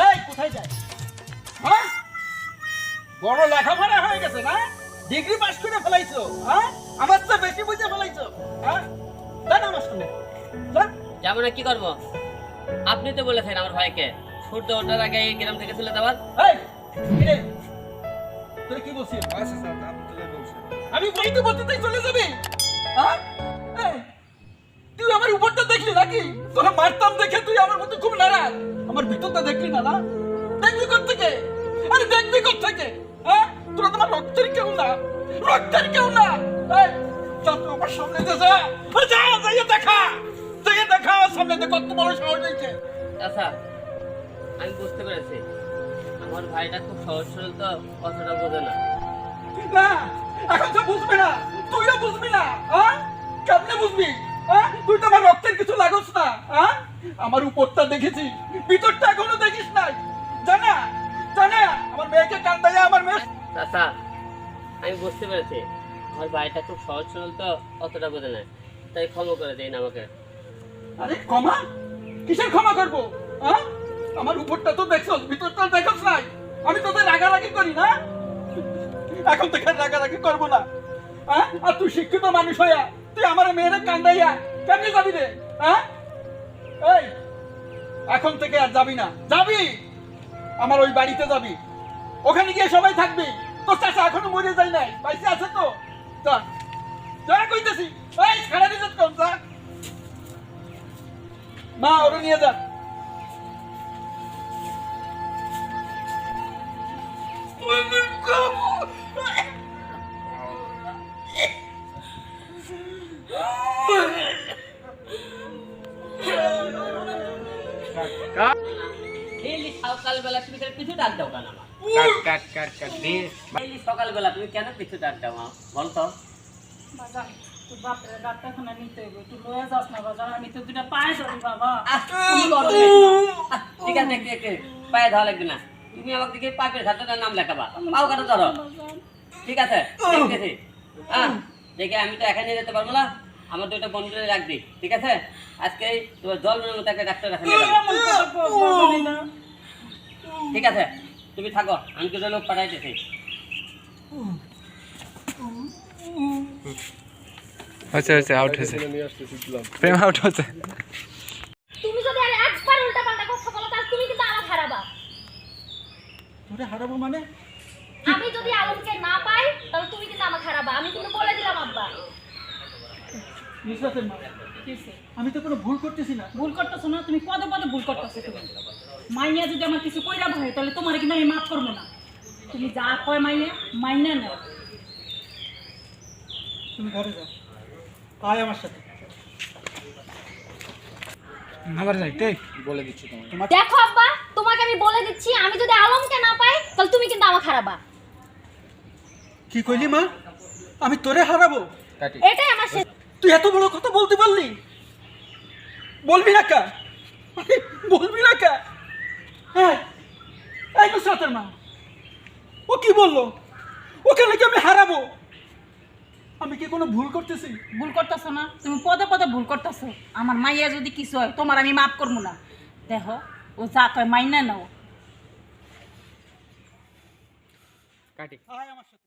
এই কোথায় যায় হ্যাঁ? বড় লেখাপড়া হয়ে গেছে না? ডিগ্রি পাস করে ফেলাইছো হ্যাঁ? আমার তো বেশি বুঝে ফেলাইছো হ্যাঁ? আমার সামনে যাব না কি করব? আপনি তো বলেছেন আমার ভাইকে। সূর্য ওঠার আগে এই গ্রাম থেকে চলে এই তুই কি বলছিস আচ্ছা তো আমি বলতে বলতে চলে যাবি হ্যাঁ? দেখে তুই আমার খুব নারাজ। আমার ভিতরটা দেখলি না না? দেখবি কোথ থেকে আরে দেখবি কোথ থেকে হ্যাঁ? তোরা তোমার রক্তের কেউ না। রক্তের কেউ না। এই চল তুই আমার সামনে যা যা যাইয়ে দেখা। যাইয়ে দেখা সামনে। দে কত বড় সাহস হয়েছে। আচ্ছা আমি বুঝতে পেরেছি। আমার ভাইটা খুব সহজ সরল তো অতটা বোঝে না। না এখন তো বুঝবি না। তুইও বুঝবি না হ্যাঁ? কেমনে বুঝবি? হ্যাঁ? তুই তো আমার রক্তের কিছু লাগোস না। আমার উপরটা দেখেছি। ভিতরটা এখনও দেখিস নাই। জানা জানা আমার মেয়েকে কান্দাইয়া আমার মেয়ে। চাচা আমি বুঝতে পেরেছি। আমার ভাইটা খুব সহজ সরল তো অতটা বোঝে না। তাই ক্ষমা করে দিন আমাকে। আরে ক্ষমা? কিসের ক্ষমা করব? হ্যাঁ আমার উপরটা তো দেখছস ভিতরটা দেখছস নাই। আমি তোদের রাগারাগি করি না? এখন থেকে রাগারাগি করব না। হ্যাঁ আর তুই শিক্ষিত মানুষ হইয়া তুই আমার মেয়েরে কান্দাইয়া কেমনি যাবি রে? হ্যাঁ এই, এখন থেকে আর যাবি না। যাবি? আমার ওই বাড়িতে যাবি। ওখানে গিয়ে সবাই থাকবি। তোর চাষা এখনও মরে যায় নাই। বাইসে আছে তো? যা। কইতেছি। এই ছাড়া দিতে কম যা। মা, ওরে নিয়ে যা। ডেইলি সকালবেলা তুমি কেন পিছু ডাক দাও কেন আমার? কাট কাট কাট কাট দিয়ে ডেইলি সকালবেলা তুমি কেন পিছু ডাক দাও আমার বল তো। বাজান তুই বাপরে ডাক্তারখানা নিতে হইব তুই লয়ে যাস না বাজান আমি তো দুটা পায়ে ধরি বাবা। আহ, কি করো দেখি? আহ, ঠিক আছে পায়ে ধরা লাগবে না। তুমি আমার দিকে পাপের ঘাটটার নাম লেখাবা। পাও কাটা ধরো। ঠিক আছে দেখতেছি হ্যাঁ দেখে আমি তো এখানে যেতে পারব না। আমার দুটো বন্ধুরে রাখবি। ঠিক আছে? আজকে তোমার জল মতো একটা ডাক্তার রাখা এমন কথা কস বাজানি না ঠিক আছে তুমি থাকো আমি দুটো লোক পাঠাইতেছি। হয়েছে। হয়েছে আউট হয়েছে প্রেম আউট হয়েছে। তুমি যদি আর একবার উল্টা পাল্টা কথা বলো তাহলে তুমি কিন্তু আমার হারাবা। তোরে হারাবো মানে? আমি যদি আলমকে না পাই তাহলে তুমি কিন্তু আমার হারাবা। আমি কিন্তু বলে দিলাম আব্বা। কিসে? আমি তো কোনো ভুল করতেছি না। ভুল করতেছো না? তুমি পদে পদে ভুল করতেছো। তুমি মাইয়া যদি আমার কিছু কইরা ভাই তাহলে তোমার কিন্তু আমি মাফ করব না। তুমি যা কয় মাইয়া মাইনা নাও। তুমি ঘরে যাও। আয় আমার সাথে। আবার যাইতে? বলে দিচ্ছি তোমার দেখো আব্বা তোমাকে আমি বলে দিচ্ছি আমি যদি আলমকে না পাই তাহলে তুমি কিন্তু আমার কি কইলি মা? আমি তোরে হারাবো? এটাই আমার শেষ। তুই এত বড় কথা বলতে পারলি? বলবি না কা? বলবি না কা হ্যাঁ নুসরাতের ও কি বলল? ওকে নাকি আমি হারাবো? আমি কি কোনো ভুল করতেছি? ভুল করতেছো না? তুমি পদে পদে ভুল করতেছো। আমার মাইয়া যদি কিছু হয় তোমার আমি মাফ করব না। দেখো ও যা কয় মাইনা নাও। কাটি। আয় আমার সাথে।